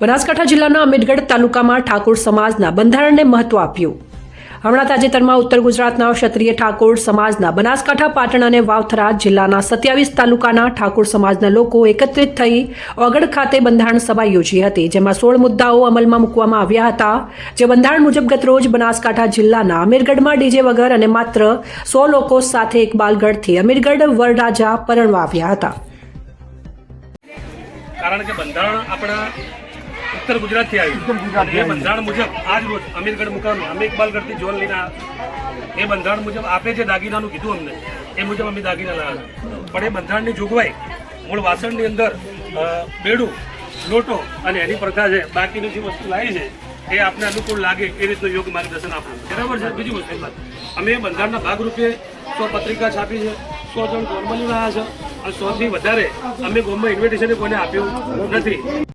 બનાસકાંઠા જિલ્લાના અમીરગઢ તાલુકામાં ઠાકોર સમાજના બંધારણને મહત્વ આપ્યું. હમણાં તાજેતરમાં ઉત્તર ગુજરાતના ક્ષત્રિય ઠાકોર સમાજના બનાસકાંઠા, પાટણ અને વાવથરા જિલ્લાના સત્યાવીસ તાલુકાના ઠાકોર સમાજના લોકો એકત્રિત થઈ ઓગળ ખાતે બંધારણ સભા યોજી હતી, જેમાં સોળ મુદ્દાઓ અમલમાં મૂકવામાં આવ્યા હતા. જે બંધારણ મુજબ ગતરોજ બનાસકાંઠા જિલ્લાના અમીરગઢમાં ડીજે વગર અને માત્ર સો લોકો સાથે એકબાલગઢથી અમીરગઢ વરરાજા પરણવા આવ્યા હતા. કારણ કે બંધારણ આપણા ઉત્તર ગુજરાતથી આવ્યું અને એ બંધારણ મુજબ આજ રોજ અમીરગઢ મુકામે અમે ઇકબાલગઢથી જોન લઈને એ બંધારણ મુજબ આપે જે દાગીનાનું કીધું અમને એ મુજબ અમે દાગીના લાવ્યા. પણ એ બંધારણની જોગવાઈ મૂળ વાસણની અંદર બેડું લોટો અને એની પ્રથા છે બાકીની જે વસ્તુ લાવી છે એ આપને અનુકૂળ લાગે એ રીતનું યોગ્ય માર્ગદર્શન આપવું. બરાબર છે? બીજી વસ્તુ અમે એ બંધારણના ભાગરૂપે સો પત્રિકા છાપી છે સો જણ નોર્મલી રહ્યા છે અને સોથી વધારે અમે ગોમમાં ઇન્વિટેશન કોઈને આપ્યું નથી.